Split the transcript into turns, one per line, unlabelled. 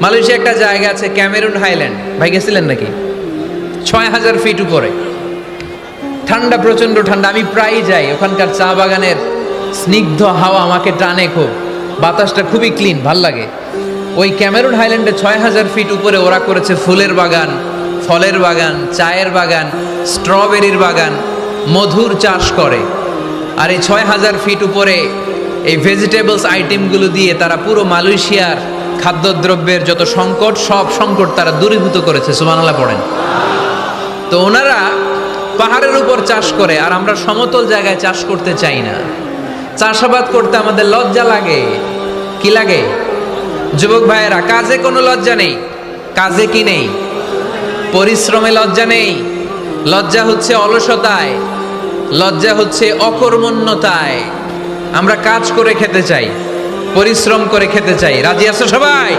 Malaysia একটা জায়গা আছে ক্যামেরুন হাইল্যান্ড। ভাই গেছিলেন নাকি? ছয় হাজার ফিট উপরে। ঠান্ডা প্রচণ্ড ঠান্ডা। আমি প্রায়ই যাই। ওখানকার চা বাগানের স্নিগ্ধ হাওয়া আমাকে টানে খুব। বাতাসটা খুবই ক্লিন ভালো লাগে। ওই ক্যামেরুন হাইল্যান্ডে ছয় হাজার ফিট উপরে ওরা করেছে ফুলের বাগান, ফলের বাগান, চায়ের বাগান স্ট্রবেরির বাগান, মধুর চাষ করে। আর এই ছয় হাজার ফিট উপরে এই ভেজিটেবলস আইটেমগুলো দিয়ে তারা পুরো মালয়েশিয়ার খাদ্যদ্রব্যের যত সংকট, সব সংকট তারা দূরীভূত করেছে সুমানাল্লাহ পড়েন। তো ওনারা পাহাড়ের উপর চাষ করে, আর আমরা সমতল জায়গায় চাষ করতে চাই না। চাষাবাদ করতে আমাদের লজ্জা লাগে। কি লাগে? যুবক ভাইয়েরা, কাজে কোনো লজ্জা নেই। কাজে কি নেই? পরিশ্রমে লজ্জা নেই। লজ্জা হচ্ছে অলসতায়। লজ্জা হচ্ছে অকর্মণ্যতায়। আমরা কাজ করে খেতে চাই। পরিশ্রম করে খেতে চাই। রাজি আছো সবাই?